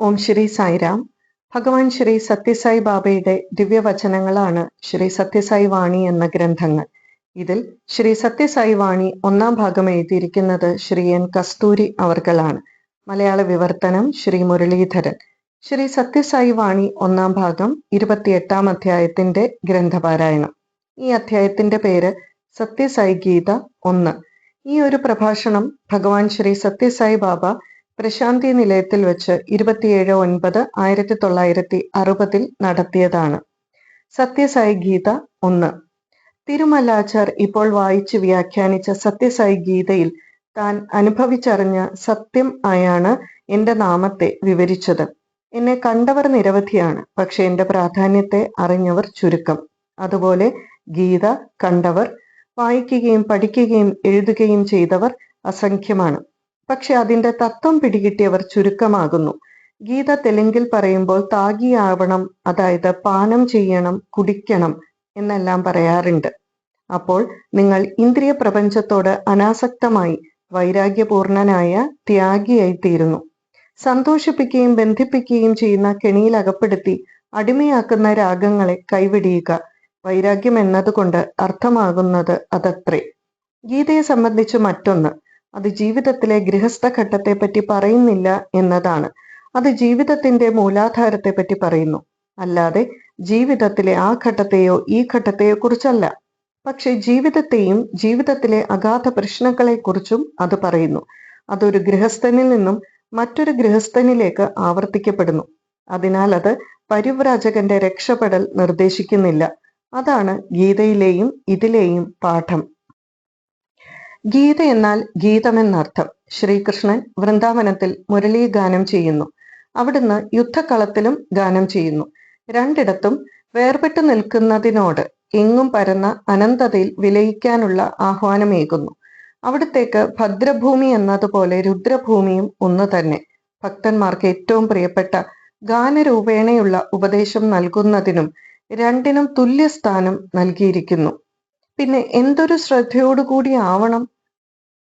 ഓം ശ്രീ സായിരാം. ഭഗവാൻ ശ്രീ സത്യസായി ബാബയുടെ ദിവ്യവചനങ്ങളാണ് ശ്രീ സത്യസായി വാണി എന്ന ഗ്രന്ഥങ്ങൾ. ഇതിൽ ശ്രീ സത്യസായി വാണി ഒന്നാം ഭാഗം എഴുതിയിരിക്കുന്നത് ശ്രീ എൻ കസ്തൂരി അവർകളാണ്. മലയാള വിവർത്തനം ശ്രീ മുരളീധരൻ. ശ്രീ സത്യസായി വാണി ഒന്നാം ഭാഗം ഇരുപത്തിയെട്ടാം അധ്യായത്തിന്റെ ഗ്രന്ഥപാരായണം. ഈ അധ്യായത്തിന്റെ പേര് സത്യസായി ഗീത ഒന്ന്. ഈ ഒരു പ്രഭാഷണം ഭഗവാൻ ശ്രീ സത്യസായി ബാബ പ്രശാന്തി നിലയത്തിൽ വെച്ച് ഇരുപത്തിയേഴ് ഒൻപത് ആയിരത്തി തൊള്ളായിരത്തി അറുപതിൽ നടത്തിയതാണ്. സത്യസായി ഗീത ഒന്ന്. തിരുമലാചാർ ഇപ്പോൾ വായിച്ച് വ്യാഖ്യാനിച്ച സത്യസായി ഗീതയിൽ താൻ അനുഭവിച്ചറിഞ്ഞ സത്യം ആയാണ് എന്റെ നാമത്തെ വിവരിച്ചത്. എന്നെ കണ്ടവർ നിരവധിയാണ് പക്ഷെ എന്റെ പ്രാധാന്യത്തെ അറിഞ്ഞവർ ചുരുക്കം. അതുപോലെ ഗീത കണ്ടവർ വായിക്കുകയും പഠിക്കുകയും എഴുതുകയും ചെയ്തവർ അസംഖ്യമാണ്. പക്ഷെ അതിന്റെ തത്വം പിടികിട്ടിയവർ ചുരുക്കമാകുന്നു. ഗീത തെലുങ്കിൽ പറയുമ്പോൾ താകിയാവണം അതായത് പാനം ചെയ്യണം കുടിക്കണം എന്നെല്ലാം പറയാറുണ്ട്. അപ്പോൾ നിങ്ങൾ ഇന്ദ്രിയ പ്രപഞ്ചത്തോട് അനാസക്തമായി വൈരാഗ്യപൂർണനായ ത്യാഗിയായി തീരുന്നു സന്തോഷിപ്പിക്കുകയും ബന്ധിപ്പിക്കുകയും ചെയ്യുന്ന കെണിയിൽ അകപ്പെടുത്തി അടിമയാക്കുന്ന രാഗങ്ങളെ കൈവിടിയുക വൈരാഗ്യം എന്നതുകൊണ്ട് അർത്ഥമാകുന്നത് അതത്രേ. ഗീതയെ സംബന്ധിച്ച് മറ്റൊന്ന്. അത് ജീവിതത്തിലെ ഗൃഹസ്ഥ ഘട്ടത്തെ പറ്റി പറയുന്നില്ല എന്നതാണ്. അത് ജീവിതത്തിന്റെ മൂലാധാരത്തെ പറ്റി പറയുന്നു. അല്ലാതെ ജീവിതത്തിലെ ആ ഘട്ടത്തെയോ ഈ ഘട്ടത്തെയോ കുറിച്ചല്ല. പക്ഷെ ജീവിതത്തെയും ജീവിതത്തിലെ അഗാധ പ്രശ്നങ്ങളെക്കുറിച്ചും അത് പറയുന്നു. അതൊരു ഗൃഹസ്ഥനിൽ നിന്നും മറ്റൊരു ഗൃഹസ്ഥനിലേക്ക് ആവർത്തിക്കപ്പെടുന്നു. അതിനാൽ അത് പരിവ്രാജകന്റെ രക്ഷപ്പെടൽ നിർദ്ദേശിക്കുന്നില്ല. അതാണ് ഗീതയിലെയും ഇതിലെയും പാഠം. ഗീത എന്നാൽ ഗീതമെന്നർത്ഥം. ശ്രീകൃഷ്ണൻ വൃന്ദാവനത്തിൽ മുരളി ഗാനം ചെയ്യുന്നു. അവിടുന്ന് യുദ്ധക്കളത്തിലും ഗാനം ചെയ്യുന്നു. രണ്ടിടത്തും വേർപെട്ടു നിൽക്കുന്നതിനോട് എങ്ങും പരന്ന അനന്തതയിൽ വിലയിക്കാനുള്ള ആഹ്വാനമേകുന്നു. അവിടത്തേക്ക് ഭദ്രഭൂമി എന്നതുപോലെ രുദ്രഭൂമിയും ഒന്ന് തന്നെ. ഭക്തന്മാർക്ക് ഏറ്റവും പ്രിയപ്പെട്ട ഗാനരൂപേണയുള്ള ഉപദേശം നൽകുന്നതിനും രണ്ടിനും തുല്യ സ്ഥാനം നൽകിയിരിക്കുന്നു. പിന്നെ എന്തൊരു ശ്രദ്ധയോടുകൂടി ആവണം?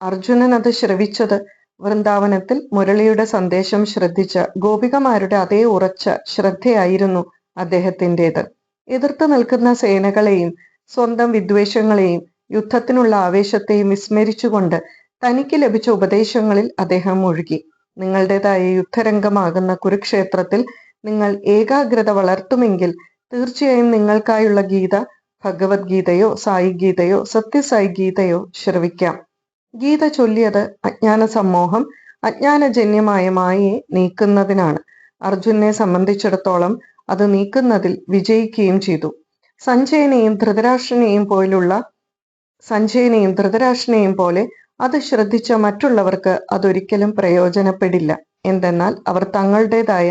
അർജുനൻ അത് ശ്രവിച്ചത് വൃന്ദാവനത്തിൽ മുരളിയുടെ സന്ദേശം ശ്രദ്ധിച്ച ഗോപികമാരുടെ അതേ ഉറച്ച ശ്രദ്ധയായിരുന്നു അദ്ദേഹത്തിന്റെത്. എതിർത്ത് നിൽക്കുന്ന സേനകളെയും സ്വന്തം വിദ്വേഷങ്ങളെയും യുദ്ധത്തിനുള്ള ആവേശത്തെയും വിസ്മരിച്ചുകൊണ്ട് തനിക്ക് ലഭിച്ച ഉപദേശങ്ങളിൽ അദ്ദേഹം മുഴുകി. നിങ്ങളുടേതായ യുദ്ധരംഗമാകുന്ന കുരുക്ഷേത്രത്തിൽ നിങ്ങൾ ഏകാഗ്രത വളർത്തുമെങ്കിൽ തീർച്ചയായും നിങ്ങൾക്കായുള്ള ഗീത ഭഗവത്ഗീതയോ സായി ഗീതയോ സത്യസായി ഗീതയോ ശ്രവിക്കാം. ഗീത ചൊല്ലിയത് അജ്ഞാന സമൂഹം അജ്ഞാനജന്യമായ മായയെ നീക്കുന്നതിനാണ്. അർജുനെ സംബന്ധിച്ചിടത്തോളം അത് നീക്കുന്നതിൽ വിജയിക്കുകയും ചെയ്തു. സഞ്ജയനെയും ധൃതരാഷ്ട്രനെയും പോലുള്ള സഞ്ജയനെയും ധൃതരാഷ്ട്രനെയും പോലെ അത് ശ്രദ്ധിച്ച മറ്റുള്ളവർക്ക് അതൊരിക്കലും പ്രയോജനപ്പെടില്ല. എന്തെന്നാൽ അവർ തങ്ങളുടേതായ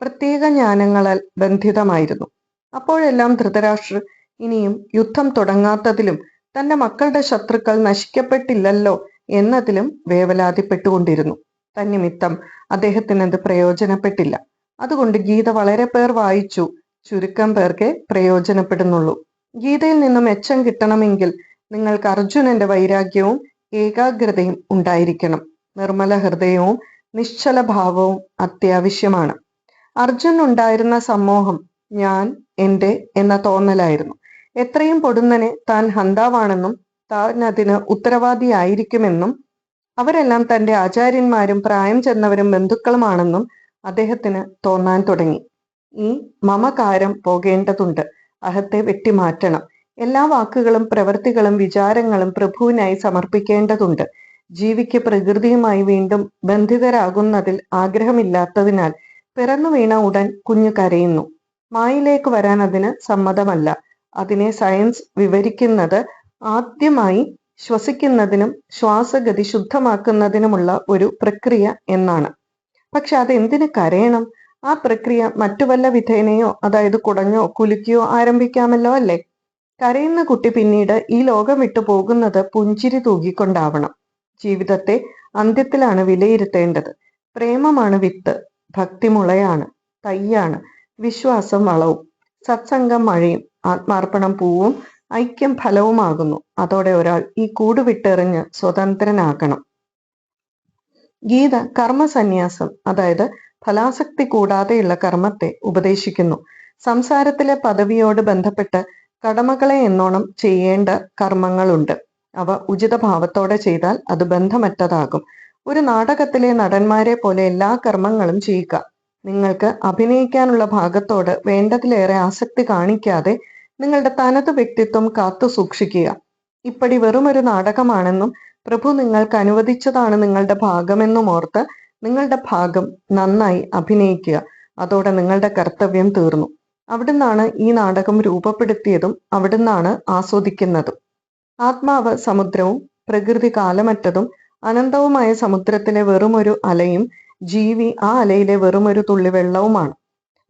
പ്രത്യേക ജ്ഞാനങ്ങളാൽ ബന്ധിതമായിരുന്നു. അപ്പോഴെല്ലാം ധൃതരാഷ്ട്രർ ഇനിയും യുദ്ധം തുടങ്ങാത്തതിലും തന്റെ മക്കളുടെ ശത്രുക്കൾ നശിക്കപ്പെട്ടില്ലല്ലോ എന്നതിലും വേവലാതിപ്പെട്ടുകൊണ്ടിരുന്നു. തന്നിമിത്തം അദ്ദേഹത്തിന് അത് പ്രയോജനപ്പെട്ടില്ല. അതുകൊണ്ട് ഗീത വളരെ പേർ വായിച്ചു. ചുരുക്കം പേർക്കേ പ്രയോജനപ്പെടുന്നുള്ളൂ. ഗീതയിൽ നിന്നും മെച്ചം കിട്ടണമെങ്കിൽ നിങ്ങൾക്ക് അർജുനന്റെ വൈരാഗ്യവും ഏകാഗ്രതയും ഉണ്ടായിരിക്കണം. നിർമ്മല ഹൃദയവും നിശ്ചല ഭാവവും അത്യാവശ്യമാണ്. അർജുൻ ഉണ്ടായിരുന്ന സമൂഹം ഞാൻ എന്റെ എന്ന തോന്നലായിരുന്നു. എത്രയും പൊടുന്നനെ താൻ ഹന്താവാണെന്നും താൻ അതിന് ഉത്തരവാദിയായിരിക്കുമെന്നും അവരെല്ലാം തന്റെ ആചാര്യന്മാരും പ്രായം ചെന്നവരും ബന്ധുക്കളുമാണെന്നും അദ്ദേഹത്തിന് തോന്നാൻ തുടങ്ങി. ഈ മമകാരം പോകേണ്ടതുണ്ട്. അഹത്തെ വെട്ടിമാറ്റണം. എല്ലാ വാക്കുകളും പ്രവൃത്തികളും വിചാരങ്ങളും പ്രഭുവിനായി സമർപ്പിക്കേണ്ടതുണ്ട്. ജീവിക്ക് പ്രകൃതിയുമായി വീണ്ടും ബന്ധിതരാകുന്നതിൽ ആഗ്രഹമില്ലാത്തതിനാൽ പിറന്നു വീണ ഉടൻ കുഞ്ഞു കരയുന്നു. മായിലേക്ക് വരാൻ അതിന് സമ്മതമല്ല. അതിനെ സയൻസ് വിവരിക്കുന്നത് ആദ്യമായി ശ്വസിക്കുന്നതിനും ശ്വാസഗതി ശുദ്ധമാക്കുന്നതിനുമുള്ള ഒരു പ്രക്രിയ എന്നാണ്. പക്ഷെ അതെന്തിന് കരയണം? ആ പ്രക്രിയ മറ്റു വല്ല വിധേനയോ അതായത് കുടഞ്ഞോ കുലുക്കിയോ ആരംഭിക്കാമല്ലോ അല്ലേ? കരയുന്ന കുട്ടി പിന്നീട് ഈ ലോകം വിട്ടു പോകുന്നത് പുഞ്ചിരി തൂകിക്കൊണ്ടാവണം. ജീവിതത്തെ അന്ത്യത്തിലാണ് വിലയിരുത്തേണ്ടത്. പ്രേമമാണ് വിത്ത് ഭക്തി മുളയാണ് തയ്യാണ് വിശ്വാസം വളവും. സത്സംഗം മഴയും ആത്മാർപ്പണം പൂവും ഐക്യം ഫലവുമാകുന്നു. അതോടെ ഒരാൾ ഈ കൂട് വിട്ടെറിഞ്ഞ് സ്വതന്ത്രനാകണം. ഗീത കർമ്മസന്യാസം അതായത് ഫലാസക്തി കൂടാതെയുള്ള കർമ്മത്തെ ഉപദേശിക്കുന്നു. സംസാരത്തിലെ പദവിയോട് ബന്ധപ്പെട്ട് കടമകളെ എന്നോണം ചെയ്യേണ്ട കർമ്മങ്ങളുണ്ട്. അവ ഉചിത ഭാവത്തോടെ ചെയ്താൽ അത് ബന്ധമറ്റതാകും. ഒരു നാടകത്തിലെ നടന്മാരെ പോലെ എല്ലാ കർമ്മങ്ങളും ചെയ്യുക. നിങ്ങൾക്ക് അഭിനയിക്കാനുള്ള ഭാഗത്തോട് വേണ്ടതിലേറെ ആസക്തി കാണിക്കാതെ നിങ്ങളുടെ തനത് വ്യക്തിത്വം കാത്തു സൂക്ഷിക്കുക. ഇപ്പടി വെറുമൊരു നാടകമാണെന്നും പ്രഭു നിങ്ങൾക്ക് അനുവദിച്ചതാണ് നിങ്ങളുടെ ഭാഗമെന്നും ഓർത്ത് നിങ്ങളുടെ ഭാഗം നന്നായി അഭിനയിക്കുക. അതോടെ നിങ്ങളുടെ കർത്തവ്യം തീർന്നു. അവിടുന്നാണ് ഈ നാടകം രൂപപ്പെടുത്തിയതും അവിടുന്നാണ് ആസ്വദിക്കുന്നതും. ആത്മാവ് സമുദ്രവും പ്രകൃതി കാലമറ്റതും അനന്തവുമായ സമുദ്രത്തിലെ വെറുമൊരു അലയും ജീവി ആ അലയിലെ വെറുമൊരു തുള്ളി വെള്ളവുമാണ്.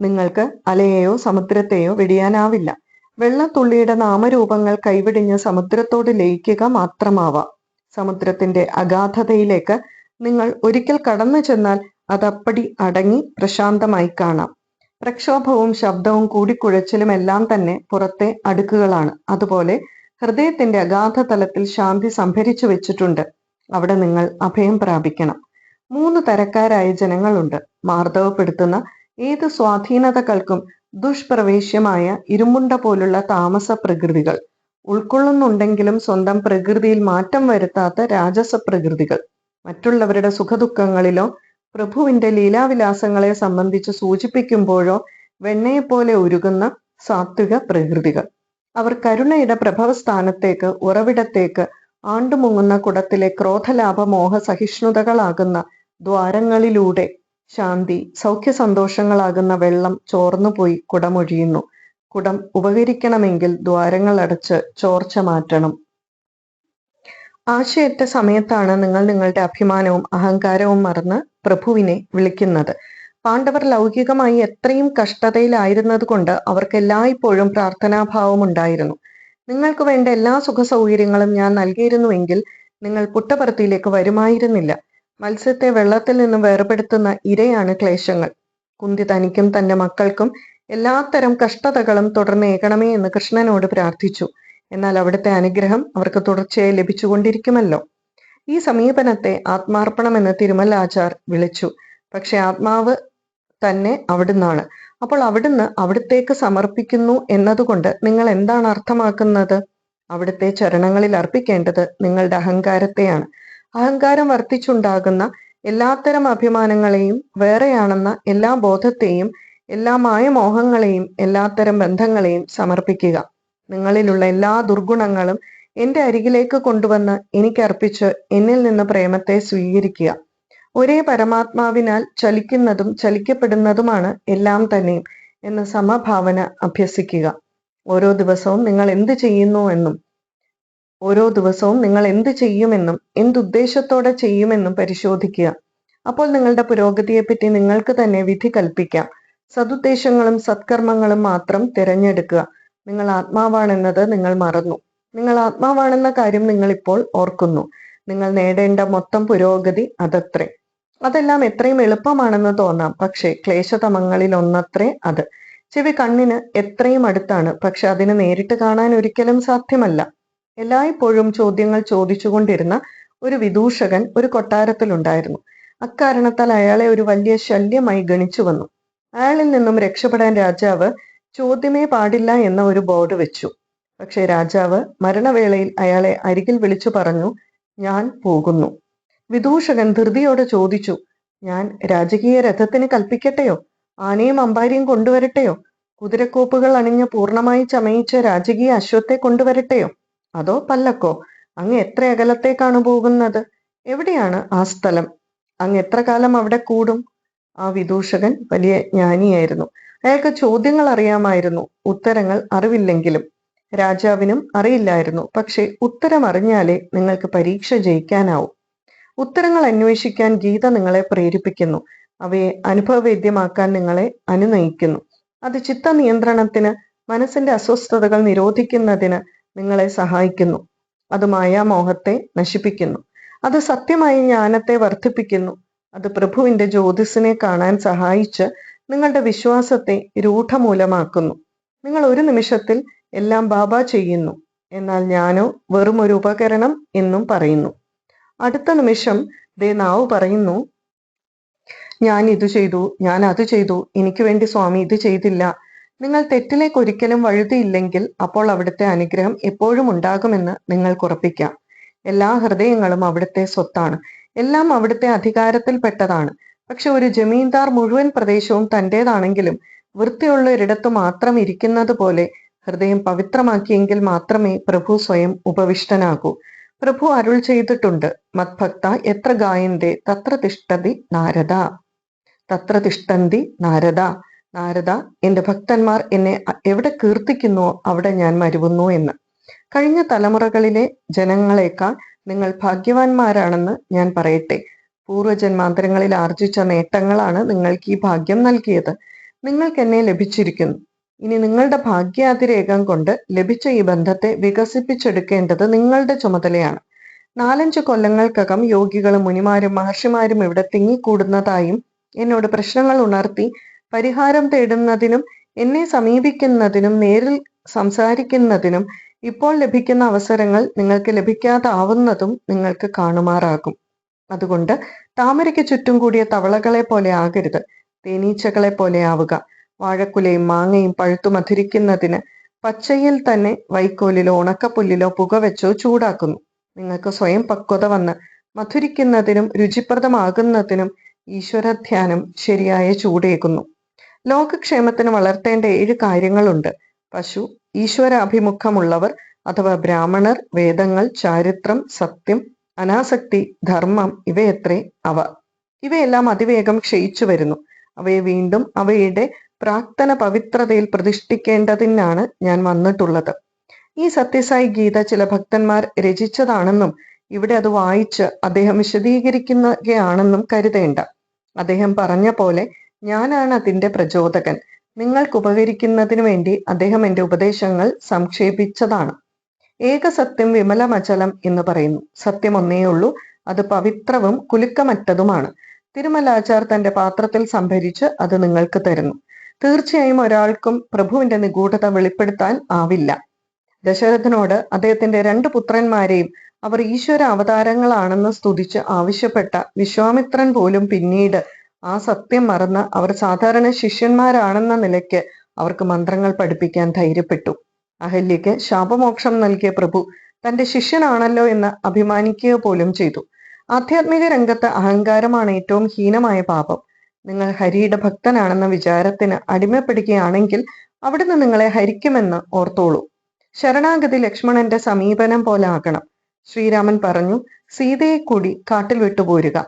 നിങ്ങൾക്ക് അലയെയോ സമുദ്രത്തെയോ വെടിയാനാവില്ല. വെള്ളത്തുള്ളിയുടെ നാമരൂപങ്ങൾ കൈവിടിഞ്ഞ് സമുദ്രത്തോട് ലയിക്കുക മാത്രമാവാം. സമുദ്രത്തിന്റെ അഗാധതയിലേക്ക് നിങ്ങൾ ഒരിക്കൽ കടന്നു ചെന്നാൽ അതപ്പടി അടങ്ങി പ്രശാന്തമായി കാണാം. പ്രക്ഷോഭവും ശബ്ദവും കൂടിക്കുഴച്ചിലും എല്ലാം തന്നെ പുറത്തെ അടുക്കുകളാണ്. അതുപോലെ ഹൃദയത്തിന്റെ അഗാധ തലത്തിൽ ശാന്തി സംഭരിച്ചു വെച്ചിട്ടുണ്ട്. അവിടെ നിങ്ങൾ അഭയം പ്രാപിക്കണം. മൂന്ന് തരക്കാരായ ജനങ്ങളുണ്ട്. മാർദ്ദവപ്പെടുത്തുന്ന ഏത് സ്വാധീനതകൾക്കും ദുഷ്പ്രവേശ്യമായ ഇരുമുണ്ട പോലുള്ള താമസ പ്രകൃതികൾ ഉൾക്കൊള്ളുന്നുണ്ടെങ്കിലും സ്വന്തം പ്രകൃതിയിൽ മാറ്റം വരുത്താത്ത രാജസ പ്രകൃതികൾ. മറ്റുള്ളവരുടെ സുഖദുഃഖങ്ങളിലോ പ്രഭുവിന്റെ ലീലാവിലാസങ്ങളെ സംബന്ധിച്ച് സൂചിപ്പിക്കുമ്പോഴോ വെണ്ണയെപ്പോലെ ഉരുകുന്ന സാത്വിക പ്രകൃതികൾ. അവർ കരുണയുടെ പ്രഭവസ്ഥാനത്തേക്ക് ഉറവിടത്തേക്ക് ആണ്ടുമുങ്ങുന്ന കുടത്തിലെ ക്രോധലാഭ മോഹ സഹിഷ്ണുതകളാകുന്ന ദ്വാരങ്ങളിലൂടെ ശാന്തി സൗഖ്യ സന്തോഷങ്ങളാകുന്ന വെള്ളം ചോർന്നുപോയി കുടമൊഴിയുന്നു. കുടം ഉപകരിക്കണമെങ്കിൽ ദ്വാരങ്ങൾ അടച്ച് ചോർച്ച മാറ്റണം. ആശയറ്റ സമയത്താണ് നിങ്ങൾ നിങ്ങളുടെ അഭിമാനവും അഹങ്കാരവും മറന്ന് പ്രഭുവിനെ വിളിക്കുന്നത്. പാണ്ഡവർ ലൗകികമായി എത്രയും കഷ്ടതയിലായിരുന്നത് കൊണ്ട് അവർക്ക് എല്ലായ്പ്പോഴും പ്രാർത്ഥനാഭാവം ഉണ്ടായിരുന്നു. നിങ്ങൾക്ക് വേണ്ട എല്ലാ സുഖ സൗകര്യങ്ങളും ഞാൻ നൽകിയിരുന്നുവെങ്കിൽ നിങ്ങൾ പുട്ടപർത്തിയിലേക്ക് വരുമായിരുന്നില്ല. മത്സ്യത്തെ വെള്ളത്തിൽ നിന്നും വേർപെടുത്തുന്ന ഇരയാണ് ക്ലേശങ്ങൾ. കുന്തി തനിക്കും തന്റെ മക്കൾക്കും എല്ലാത്തരം കഷ്ടതകളും തുടർന്ന് ഏകണമേ എന്ന് കൃഷ്ണനോട് പ്രാർത്ഥിച്ചു. എന്നാൽ അവിടുത്തെ അനുഗ്രഹം അവർക്ക് തുടർച്ചയായി ലഭിച്ചുകൊണ്ടിരിക്കുമല്ലോ. ഈ സമീപനത്തെ ആത്മാർപ്പണം എന്ന് തിരുമലാചാർ വിളിച്ചു. പക്ഷെ ആത്മാവ് തന്നെ അവിടുന്നാണ്. അപ്പോൾ അവിടുന്ന് അവിടുത്തേക്ക് സമർപ്പിക്കുന്നു എന്നതുകൊണ്ട് നിങ്ങൾ എന്താണ് അർത്ഥമാക്കുന്നത്? അവിടുത്തെ ചരണങ്ങളിൽ അർപ്പിക്കേണ്ടത് നിങ്ങളുടെ അഹങ്കാരത്തെയാണ്. അഹങ്കാരം വർദ്ധിച്ചുണ്ടാകുന്ന എല്ലാത്തരം അഭിമാനങ്ങളെയും വേറെയാണെന്ന എല്ലാ ബോധത്തെയും എല്ലാ മായമോഹങ്ങളെയും എല്ലാത്തരം ബന്ധങ്ങളെയും സമർപ്പിക്കുക. നിങ്ങളിലുള്ള എല്ലാ ദുർഗുണങ്ങളും എന്റെ അരികിലേക്ക് കൊണ്ടുവന്ന് എനിക്ക് അർപ്പിച്ച് എന്നിൽ നിന്ന് പ്രേമത്തെ സ്വീകരിക്കുക. ഒരേ പരമാത്മാവിനാൽ ചലിക്കുന്നതും ചലിക്കപ്പെടുന്നതുമാണ് എല്ലാം തന്നെയും എന്ന സമഭാവന അഭ്യസിക്കുക. ഓരോ ദിവസവും നിങ്ങൾ എന്ത് ചെയ്യുന്നു എന്നും ഓരോ ദിവസവും നിങ്ങൾ എന്ത് ചെയ്യുമെന്നും എന്തുദ്ദേശത്തോടെ ചെയ്യുമെന്നും പരിശോധിക്കുക. അപ്പോൾ നിങ്ങളുടെ പുരോഗതിയെപ്പറ്റി നിങ്ങൾക്ക് തന്നെ വിധി കൽപ്പിക്കാം. സതുദ്ദേശങ്ങളും സത്കർമ്മങ്ങളും മാത്രം തിരഞ്ഞെടുക്കുക. നിങ്ങൾ ആത്മാവാണെന്നത് നിങ്ങൾ മറന്നു. നിങ്ങൾ ആത്മാവാണെന്ന കാര്യം നിങ്ങൾ ഇപ്പോൾ ഓർക്കുന്നു. നിങ്ങൾ നേടേണ്ട മൊത്തം പുരോഗതി അതത്രേ. അതെല്ലാം എത്രയും എളുപ്പമാണെന്ന് തോന്നാം. പക്ഷേ ക്ലേശതമങ്ങളിൽ ഒന്നത്രേ അത്. ചെവി കണ്ണിന് എത്രയും അടുത്താണ്. പക്ഷെ അതിന് നേരിട്ട് കാണാൻ ഒരിക്കലും സാധ്യമല്ല. എല്ലായ്പ്പോഴും ചോദ്യങ്ങൾ ചോദിച്ചുകൊണ്ടിരുന്ന ഒരു വിദൂഷകൻ ഒരു കൊട്ടാരത്തിലുണ്ടായിരുന്നു. അക്കാരണത്താൽ അയാളെ ഒരു വലിയ ശല്യമായി ഗണിച്ചു വന്നു. അയാളിൽ നിന്നും രക്ഷപ്പെടാൻ രാജാവ് ചോദ്യമേ പാടില്ല എന്ന ഒരു ബോർഡ് വെച്ചു. പക്ഷേ രാജാവ് മരണവേളയിൽ അയാളെ അരികിൽ വിളിച്ചു പറഞ്ഞു ഞാൻ പോകുന്നു. വിദൂഷകൻ ധൃതിയോടെ ചോദിച്ചു ഞാൻ രാജകീയ രഥത്തിന് കൽപ്പിക്കട്ടെയോ? ആനയും അമ്പാരിയും കൊണ്ടുവരട്ടെയോ? കുതിരക്കോപ്പുകൾ അണിഞ്ഞ് പൂർണമായി ചമയിച്ച രാജകീയ അശ്വത്തെ കൊണ്ടുവരട്ടെയോ? അതോ പല്ലക്കോ? അങ്ങ് എത്ര അകലത്തേക്കാണ് പോകുന്നത്? എവിടെയാണ് ആ സ്ഥലം? അങ്ങ് എത്ര കാലം അവിടെ കൂടും? ആ വിദൂഷകൻ വലിയ ജ്ഞാനിയായിരുന്നു. അയാൾക്ക് ചോദ്യങ്ങൾ അറിയാമായിരുന്നു. ഉത്തരങ്ങൾ അറിവില്ലെങ്കിലും. രാജാവിനും അറിയില്ലായിരുന്നു. പക്ഷെ ഉത്തരം അറിഞ്ഞാലേ നിങ്ങൾക്ക് പരീക്ഷ ജയിക്കാനാവും. ഉത്തരങ്ങൾ അന്വേഷിക്കാൻ ഗീത നിങ്ങളെ പ്രേരിപ്പിക്കുന്നു. അവയെ അനുഭവവേദ്യമാക്കാൻ നിങ്ങളെ അനുനയിക്കുന്നു. അത് ചിത്ത നിയന്ത്രണത്തിന് മനസ്സിന്റെ അസ്വസ്ഥതകൾ നിരോധിക്കുന്നതിന് നിങ്ങളെ സഹായിക്കുന്നു. അത് മായാമോഹത്തെ നശിപ്പിക്കുന്നു. അത് സത്യമായി ജ്ഞാനത്തെ വർദ്ധിപ്പിക്കുന്നു. അത് പ്രഭുവിന്റെ ജ്യോതിസിനെ കാണാൻ സഹായിച്ച് നിങ്ങളുടെ വിശ്വാസത്തെ രൂഢമൂലമാക്കുന്നു. നിങ്ങൾ ഒരു നിമിഷത്തിൽ എല്ലാം ബാബ ചെയ്യുന്നു. എന്നാൽ ഞാനോ വെറും ഒരു ഉപകരണം എന്നും പറയുന്നു. അടുത്ത നിമിഷം ദേ നാവ് പറയുന്നു ഞാൻ ഇത് ചെയ്തു ഞാൻ അത് ചെയ്തു. എനിക്ക് വേണ്ടി സ്വാമി ഇത് ചെയ്തില്ല. നിങ്ങൾ തെറ്റിലേക്ക് ഒരിക്കലും വഴുതിയില്ലെങ്കിൽ അപ്പോൾ അവിടുത്തെ അനുഗ്രഹം എപ്പോഴും ഉണ്ടാകുമെന്ന് നിങ്ങൾക്ക് ഉറപ്പിക്കാം. എല്ലാ ഹൃദയങ്ങളും അവിടുത്തെ സ്വത്താണ്. എല്ലാം അവിടുത്തെ അധികാരത്തിൽപ്പെട്ടതാണ് പക്ഷെ ഒരു ജമീന്ദാർ മുഴുവൻ പ്രദേശവും തന്റെതാണെങ്കിലും വൃത്തിയുള്ള ഒരിടത്ത് മാത്രം ഇരിക്കുന്നത് പോലെ ഹൃദയം പവിത്രമാക്കിയെങ്കിൽ മാത്രമേ പ്രഭു സ്വയം ഉപവിഷ്ടനാകൂ. പ്രഭു അരുൾ ചെയ്തിട്ടുണ്ട് മത്ഭക്ത എത്ര ഗായന്റെ തത്ര തിഷ്ടതി നാരദ തത്ര തിഷ്ടന്തി നാരദ നാരദ എന്റെ ഭക്തന്മാർ എന്നെ എവിടെ കീർത്തിക്കുന്നുവോ അവിടെ ഞാൻ മരുവുന്നു എന്ന്. കഴിഞ്ഞ തലമുറകളിലെ ജനങ്ങളെക്കാൾ നിങ്ങൾ ഭാഗ്യവാന്മാരാണെന്ന് ഞാൻ പറയട്ടെ. പൂർവജന്മാന്തരങ്ങളിൽ ആർജിച്ച നേട്ടങ്ങളാണ് നിങ്ങൾക്ക് ഈ ഭാഗ്യം നൽകിയത്. നിങ്ങൾക്ക് എന്നെ ലഭിച്ചിരിക്കുന്നു. ഇനി നിങ്ങളുടെ ഭാഗ്യാതിരേകം കൊണ്ട് ലഭിച്ച ഈ ബന്ധത്തെ വികസിപ്പിച്ചെടുക്കേണ്ടത് നിങ്ങളുടെ ചുമതലയാണ്. നാലഞ്ച് കൊല്ലങ്ങൾക്കകം യോഗികളും മുനിമാരും മഹർഷിമാരും ഇവിടെ തിങ്ങിക്കൂടുന്നതായും എന്നോട് പ്രശ്നങ്ങൾ ഉണർത്തി പരിഹാരം തേടുന്നതിനും എന്നെ സമീപിക്കുന്നതിനും നേരിൽ സംസാരിക്കുന്നതിനും ഇപ്പോൾ ലഭിക്കുന്ന അവസരങ്ങൾ നിങ്ങൾക്ക് ലഭിക്കാതാവുന്നതും നിങ്ങൾക്ക് കാണുമാറാകും. അതുകൊണ്ട് താമരയ്ക്ക് ചുറ്റും കൂടിയ തവളകളെ പോലെ ആകരുത്. തേനീച്ചകളെ പോലെ ആവുക. വാഴക്കുലയും മാങ്ങയും പഴുത്തു മധുരിക്കുന്നതിന് പച്ചയിൽ തന്നെ വൈക്കോലിലോ ഉണക്കപ്പുല്ലിലോ പുകവെച്ചോ ചൂടാക്കുന്നു. നിങ്ങൾക്ക് സ്വയം പക്വത വന്ന് മധുരിക്കുന്നതിനും രുചിപ്രദമാകുന്നതിനും ഈശ്വരധ്യാനം ശരിയായ ചൂടേകുന്നു. ലോകക്ഷേമത്തിന് വളർത്തേണ്ട ഏഴ് കാര്യങ്ങളുണ്ട്. പശു ഈശ്വരാഭിമുഖമുള്ളവർ അഥവാ ബ്രാഹ്മണർ വേദങ്ങൾ ചാരിത്രം സത്യം അനാസക്തി ധർമ്മം ഇവയത്രേ അവ. ഇവയെല്ലാം അതിവേഗം ക്ഷയിച്ചു വരുന്നു. അവയെ വീണ്ടും അവയുടെ പ്രാക്തന പവിത്രതയിൽ പ്രതിഷ്ഠിക്കേണ്ടതിനാണ് ഞാൻ വന്നിട്ടുള്ളത്. ഈ സത്യസായി ഗീത ചില ഭക്തന്മാർ രചിച്ചതാണെന്നും ഇവിടെ അത് വായിച്ച് അദ്ദേഹം വിശദീകരിക്കുകയാണെന്നും കരുതേണ്ട. അദ്ദേഹം പറഞ്ഞ പോലെ ഞാനാണ് അതിന്റെ പ്രചോദകൻ. നിങ്ങൾക്ക് ഉപകരിക്കുന്നതിന് വേണ്ടി അദ്ദേഹം എന്റെ ഉപദേശങ്ങൾ സംക്ഷേപിച്ചതാണ്. ഏക ഏകസത്യം വിമലമചലം എന്ന് പറയുന്നു. സത്യം ഒന്നേയുള്ളൂ അത് പവിത്രവും കുലുക്കമറ്റതുമാണ്. തിരുമലാചാർ തന്റെ പാത്രത്തിൽ സംഭരിച്ച് അത് നിങ്ങൾക്ക് തരുന്നു. തീർച്ചയായും ഒരാൾക്കും പ്രഭുവിന്റെ നിഗൂഢത വെളിപ്പെടുത്താൻ ആവില്ല. ദശരഥനോട് അദ്ദേഹത്തിന്റെ രണ്ട് പുത്രന്മാരെയും അവർ ഈശ്വര അവതാരങ്ങളാണെന്ന് സ്തുതിച്ച് ആവശ്യപ്പെട്ട വിശ്വാമിത്രൻ പോലും പിന്നീട് ആ സത്യം മറന്ന് അവർ സാധാരണ ശിഷ്യന്മാരാണെന്ന നിലയ്ക്ക് അവർക്ക് മന്ത്രങ്ങൾ പഠിപ്പിക്കാൻ ധൈര്യപ്പെട്ടു. അഹല്യയ്ക്ക് ശാപമോക്ഷം നൽകിയ പ്രഭു തന്റെ ശിഷ്യനാണല്ലോ എന്ന് അഭിമാനിക്കുക പോലും ചെയ്തു. ആധ്യാത്മിക രംഗത്ത് അഹങ്കാരമാണ് ഏറ്റവും ഹീനമായ പാപം. നിങ്ങൾ ഹരിയുടെ ഭക്തനാണെന്ന വിചാരത്തിന് അടിമപ്പെടുകയാണെങ്കിൽ അവിടുന്ന് നിങ്ങളെ ഹരിക്കുമെന്ന് ഓർത്തോളൂ. ശരണാഗതി ലക്ഷ്മണന്റെ സമീപനം പോലെ ആകണം. ശ്രീരാമൻ പറഞ്ഞു സീതയെ കൂടി കാട്ടിൽ വിട്ടുപോരുക.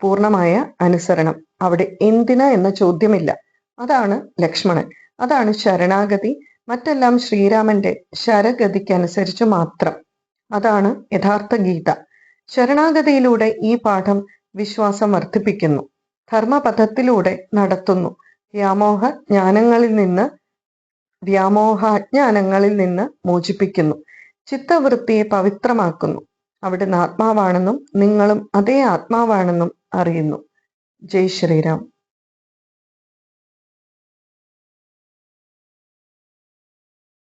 പൂർണമായ അനുസരണം. അവിടെ എന്തിന് എന്ന ചോദ്യമില്ല. അതാണ് ലക്ഷ്മണൻ. അതാണ് ശരണാഗതി. മറ്റെല്ലാം ശ്രീരാമന്റെ ശരഗതിക്കനുസരിച്ച് മാത്രം. അതാണ് യഥാർത്ഥ ഗീത. ശരണാഗതിയിലൂടെ ഈ പാഠം വിശ്വാസം വർദ്ധിപ്പിക്കുന്നു. ധർമ്മപഥത്തിലൂടെ നടത്തുന്നു. വ്യാമോഹ ജ്ഞാനങ്ങളിൽ നിന്ന് വ്യാമോഹാജ്ഞാനങ്ങളിൽ നിന്ന് മോചിപ്പിക്കുന്നു. ചിത്തവൃത്തിയെ പവിത്രമാക്കുന്നു. അവിടുന്ന് ആത്മാവാണെന്നും നിങ്ങളും അതേ ആത്മാവാണെന്നും അറിയുന്നു. ജയ് ശ്രീറാം